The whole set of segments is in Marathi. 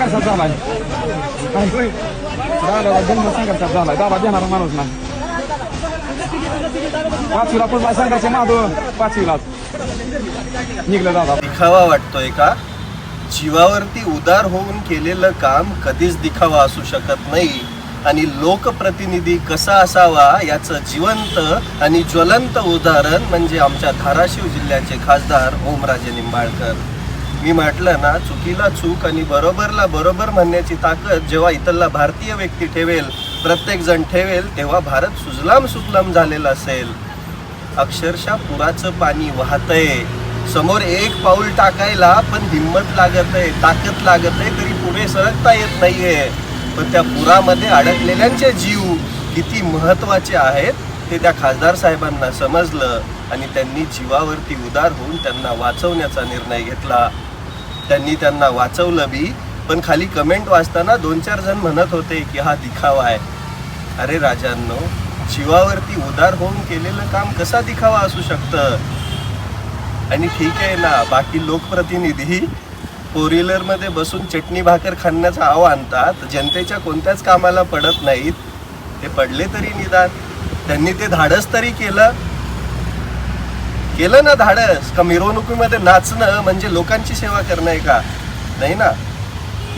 संघर्षात झालाय काय दादा जन्म संघर्षात झालाय दादा देणारा माणूस नाही पाचवीला पण संघर्ष माधव पाचवीलाच निघलं दादा दिखावा वाटतोय का? जीवावरती उदार होऊन केलेलं काम कधीच दिखावा असू शकत नाही. आणि लोकप्रतिनिधी कसा असावा याचं जिवंत आणि ज्वलंत उदाहरण म्हणजे आमच्या धाराशिव जिल्ह्याचे खासदार ओमराजे निंबाळकर. मी म्हटलं ना चुकीला चूक आणि बरोबरला बरोबर म्हणण्याची ताकद जेव्हा इथला भारतीय व्यक्ती ठेवेल प्रत्येक जण ठेवेल तेव्हा भारत सुजलाम सुफलाम झालेला असेल. अक्षरशः पुराचं पाणी वाहतंय. समोर एक पाऊल टाकायला पण हिंमत लागत आहे ताकद लागत आहे तरी पुढे सरकता येत नाहीये. पण त्या पुरामध्ये अडकलेल्यांचे जीव किती महत्त्वाचे आहेत? ते त्या खासदार साहेबांना समजलं आणि त्यांनी जीवावरती उदार होऊन त्यांना वाचवण्याचा निर्णय घेतला. त्यांनी त्यांना वाचवलं बी पण खाली कमेंट वाचताना दोन चार जण म्हणत होते की हा दिखावा आहे. अरे राजांनो जीवावरती उदार होऊन केलेलं काम कसा दिखावा असू शकतं? आणि ठीक आहे ना बाकी लोकप्रतिनिधी फोर व्हीलरमध्ये बसून चटणी भाकर खाण्याचा आव आणतात जनतेच्या कोणत्याच कामाला पडत नाहीत. ते पडले तरी निदान. त्यांनी ते धाडस तरी केलं. केलं ना धाडस. का मिरवणुकीमध्ये नाचणं म्हणजे लोकांची सेवा करणं आहे का? नाही ना.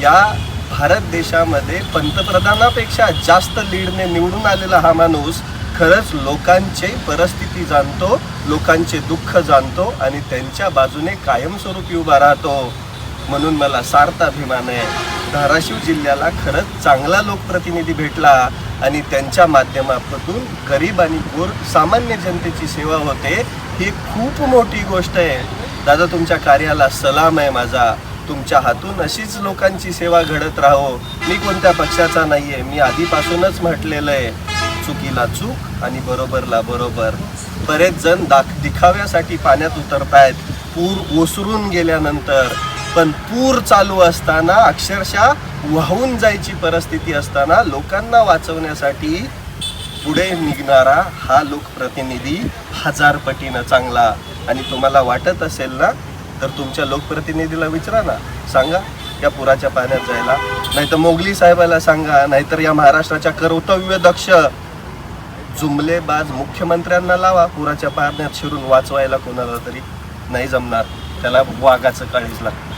या भारत देशामध्ये पंतप्रधानापेक्षा जास्त लीडने निवडून आलेला हा माणूस खरंच लोकांचे परिस्थिती जाणतो लोकांचे दुःख जाणतो आणि त्यांच्या बाजूने कायमस्वरूपी उभा राहतो. म्हणून मला सार्थ अभिमान आहे धाराशिव जिल्ह्याला खरंच चांगला लोकप्रतिनिधी भेटला आणि त्यांच्या माध्यमातून गरीब आणि गोर सामान्य जनतेची सेवा होते ही खूप मोठी गोष्ट आहे. दादा तुमच्या कार्याला सलाम आहे माझा. तुमच्या हातून अशीच लोकांची सेवा घडत राहो. मी कोणत्या पक्षाचा नाही आहे मी आधीपासूनच म्हटलेलं आहे. चुकीला चूक आणि बरोबरला बरोबर. बरेच जण दाख दिखाव्यासाठी पाण्यात उतरतायत. पूर ओसरून गेल्यानंतर पण पूर चालू असताना अक्षरशः वाहून जायची परिस्थिती असताना लोकांना वाचवण्यासाठी पुढे निघणारा हा लोकप्रतिनिधी हजार पटीनं चांगला. आणि तुम्हाला वाटत असेल ना तर तुमच्या लोकप्रतिनिधीला विचारा ना. सांगा या पुराच्या पाण्यात जायला. नाहीतर मोगली साहेबाला सांगा नाहीतर या महाराष्ट्राच्या कर्तव्य दक्ष जुमलेबाज मुख्यमंत्र्यांना लावा पुराच्या पाण्यात शिरून वाचवायला कोणाला तरी. नाही जमणार. त्याला वाघाचं काळीच लागतं.